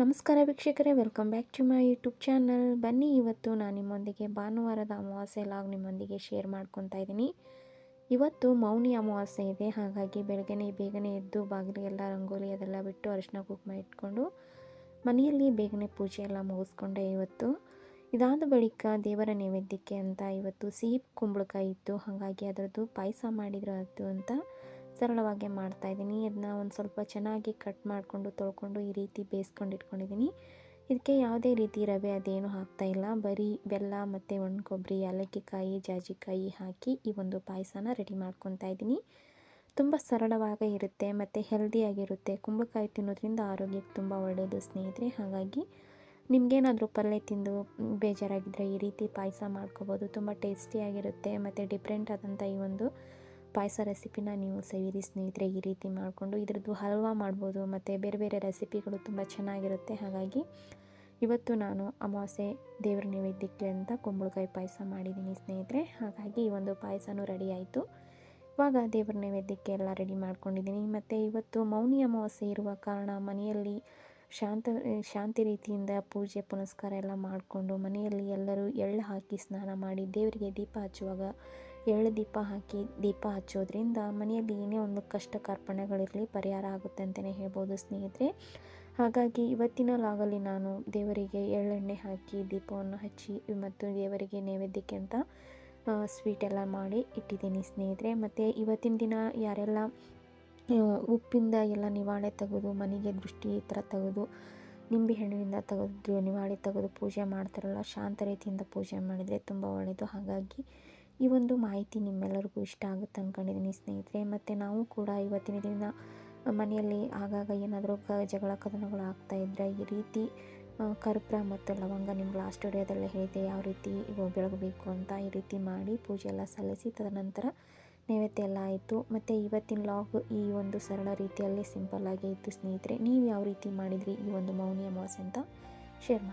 ನಮಸ್ಕಾರ ವೀಕ್ಷಕರೇ, welcome back to my YouTube channel. ಬನ್ನಿ, ಇವತ್ತು ನಾನು ನಿಮ್ಮೊಂದಿಗೆ ಭಾನುವಾರದ ಅಮಾವಾಸ್ಯೆ ಲಾಗ್ ನಿಮ್ಮೊಂದಿಗೆ ಶೇರ್ ಮಾಡ್ಕೊತಾ ಇದ್ದೀನಿ. ಇವತ್ತು ಮೌನಿ ಅಮಾವಾಸ್ಯೆ ಇದೆ. ಹಾಗಾಗಿ ಬೆಳಗ್ಗೆನೇ ಬೇಗನೆ ಎದ್ದು ಬಾಗಿಲಿಗೆಲ್ಲ ರಂಗೋಲಿ ಅದೆಲ್ಲ ಬಿಟ್ಟು ಅರಿಶಿನ ಕುಂಕುಮ ಇಟ್ಕೊಂಡು ಮನೆಯಲ್ಲಿ ಬೇಗನೆ ಪೂಜೆ ಎಲ್ಲ ಮುಗಿಸ್ಕೊಂಡೆ ಇವತ್ತು. ಇದಾದ ಬಳಿಕ ದೇವರ ನೈವೇದ್ಯಕ್ಕೆ ಅಂತ ಇವತ್ತು ಸಿಹಿ ಕುಂಬಳಕಾಯಿ ಇತ್ತು. ಹಾಗಾಗಿ ಅದರದ್ದು ಪಾಯಸ ಮಾಡಿದ್ರು ಅದು ಅಂತ ಸರಳವಾಗಿ ಮಾಡ್ತಾಯಿದ್ದೀನಿ ಅದನ್ನ ಒಂದು ಸ್ವಲ್ಪ ಚೆನ್ನಾಗಿ ಕಟ್ ಮಾಡಿಕೊಂಡು, ತೊಳ್ಕೊಂಡು ಈ ರೀತಿ ಬೇಯಿಸ್ಕೊಂಡು ಇಟ್ಕೊಂಡಿದ್ದೀನಿ. ಇದಕ್ಕೆ ಯಾವುದೇ ರೀತಿ ರವೆ ಅದೇನು ಹಾಕ್ತಾ ಇಲ್ಲ. ಬರೀ ಬೆಲ್ಲ ಮತ್ತು ಒಣ ಕೊಬ್ಬರಿ, ಏಲಕ್ಕಿಕಾಯಿ, ಜಾಜಿಕಾಯಿ ಹಾಕಿ ಈ ಒಂದು ಪಾಯಸನ ರೆಡಿ ಮಾಡ್ಕೊತಾ ಇದ್ದೀನಿ. ತುಂಬ ಸರಳವಾಗಿ ಇರುತ್ತೆ ಮತ್ತು ಹೆಲ್ದಿಯಾಗಿರುತ್ತೆ ಕುಂಬಳಕಾಯಿ ತಿನ್ನೋದ್ರಿಂದ ಆರೋಗ್ಯಕ್ಕೆ ತುಂಬ ಒಳ್ಳೆಯದು ಸ್ನೇಹಿತರೆ. ಹಾಗಾಗಿ ನಿಮಗೇನಾದರೂ ಪಲ್ಯ ತಿಂದು ಬೇಜಾರಾಗಿದ್ದರೆ ಈ ರೀತಿ ಪಾಯಸ ಮಾಡ್ಕೋಬೋದು. ತುಂಬ ಟೇಸ್ಟಿಯಾಗಿರುತ್ತೆ ಮತ್ತು ಡಿಫ್ರೆಂಟ್ ಆದಂಥ ಈ ಒಂದು ಪಾಯಸ ರೆಸಿಪಿನ ನೀವು ಸವಿರಿ ಸ್ನೇಹಿತರೆ ಈ ರೀತಿ ಮಾಡಿಕೊಂಡು ಇದ್ರದ್ದು ಹಲ್ವಾ ಮಾಡ್ಬೋದು ಮತ್ತು ಬೇರೆ ಬೇರೆ ರೆಸಿಪಿಗಳು ತುಂಬ ಚೆನ್ನಾಗಿರುತ್ತೆ. ಹಾಗಾಗಿ ಇವತ್ತು ನಾನು ಅಮಾವಾಸ್ಯೆ ದೇವ್ರ ನೈವೇದ್ಯಕ್ಕೆ ಅಂತ ಕುಂಬಳಕಾಯಿ ಪಾಯಸ ಮಾಡಿದ್ದೀನಿ ಸ್ನೇಹಿತರೆ. ಹಾಗಾಗಿ ಈ ಒಂದು ಪಾಯಸನೂ ರೆಡಿ ಆಯಿತು. ಇವಾಗ ದೇವ್ರ ನೈವೇದ್ಯಕ್ಕೆ ಎಲ್ಲ ರೆಡಿ ಮಾಡ್ಕೊಂಡಿದ್ದೀನಿ. ಮತ್ತು ಇವತ್ತು ಮೌನಿ ಅಮಾವಾಸ್ಯೆ ಇರುವ ಕಾರಣ ಮನೆಯಲ್ಲಿ ಶಾಂತ, ಶಾಂತಿ ರೀತಿಯಿಂದ ಪೂಜೆ, ಪುನಸ್ಕಾರ ಎಲ್ಲ ಮಾಡಿಕೊಂಡು ಮನೆಯಲ್ಲಿ ಎಲ್ಲರೂ ಎಳ್ಳು ಹಾಕಿ ಸ್ನಾನ ಮಾಡಿ ದೇವರಿಗೆ ದೀಪ ಹಚ್ಚುವಾಗ ಎಳ್ಳು ದೀಪ ಹಾಕಿ, ದೀಪ ಹಚ್ಚೋದ್ರಿಂದ ಮನೆಯಲ್ಲಿ ಏನೇ ಒಂದು ಕಷ್ಟ ಕಾರ್ಪಣ್ಯಗಳಿರಲಿ ಪರಿಹಾರ ಆಗುತ್ತೆ ಅಂತಲೇ ಹೇಳ್ಬೋದು ಸ್ನೇಹಿತರೆ. ಹಾಗಾಗಿ ಇವತ್ತಿನ ಲಾಗಲ್ಲಿ ನಾನು ದೇವರಿಗೆ ಎಳ್ಳೆಣ್ಣೆ ಹಾಕಿ, ದೀಪವನ್ನು ಹಚ್ಚಿ ಮತ್ತು ದೇವರಿಗೆ ನೈವೇದ್ಯಕ್ಕೆ ಅಂತ ಸ್ವೀಟ್ ಎಲ್ಲ ಮಾಡಿ ಇಟ್ಟಿದ್ದೀನಿ ಸ್ನೇಹಿತರೆ. ಮತ್ತು ಇವತ್ತಿನ ದಿನ ಯಾರೆಲ್ಲ ಉಪ್ಪಿಂದ ಎಲ್ಲ ನಿವಾಳೆ ತೆಗೆದು, ಮನೆಗೆ ದೃಷ್ಟಿ ಈ ಥರ ತೆಗೆದು, ನಿಂಬೆ ಹಣ್ಣಿನಿಂದ ತೆಗೆದು, ನಿವಾಳೆ ತೆಗೆದು ಪೂಜೆ ಮಾಡ್ತಾರಲ್ಲ, ಶಾಂತ ರೀತಿಯಿಂದ ಪೂಜೆ ಮಾಡಿದರೆ ತುಂಬ ಒಳ್ಳೆಯದು ಹಾಗಾಗಿ ಈ ಒಂದು ಮಾಹಿತಿ ನಿಮ್ಮೆಲ್ಲರಿಗೂ ಇಷ್ಟ ಆಗುತ್ತೆ ಅಂದ್ಕೊಂಡಿದ್ದೀನಿ ಸ್ನೇಹಿತರೆ. ಮತ್ತು ನಾವು ಕೂಡ ಇವತ್ತಿನ ದಿನ ಮನೆಯಲ್ಲಿ ಆಗಾಗ ಏನಾದರೂ ಕ, ಜಗಳ ಕದನಗಳು ಆಗ್ತಾ ಇದ್ದರೆ ಈ ರೀತಿ ಕರ್ಪೂರ ಮತ್ತು ಲವಂಗ ನಿಮ್ಮ ಲಾಸ್ಟ್ ವಿಡಿಯೋದಲ್ಲೇ ಹೇಳಿದೆ ಯಾವ ರೀತಿ ಬೆಳಗಬೇಕು ಅಂತ ಈ ರೀತಿ ಮಾಡಿ ಪೂಜೆ ಎಲ್ಲ ಸಲ್ಲಿಸಿ ತದನಂತರ ನೈವೇದ್ಯ ಎಲ್ಲ ಆಯಿತು. ಮತ್ತು ಇವತ್ತಿನ ಲಾಗ್ ಈ ಒಂದು ಸರಳ ರೀತಿಯಲ್ಲಿ ಸಿಂಪಲ್ಲಾಗಿ ಇತ್ತು ಸ್ನೇಹಿತರೆ. ನೀವು ಯಾವ ರೀತಿ ಮಾಡಿದ್ರಿ ಈ ಒಂದು ಮೌನಿ ಅಮಾವಾಸ್ಯೆ ಅಂತ ಶೇರ್ ಮಾಡಿ.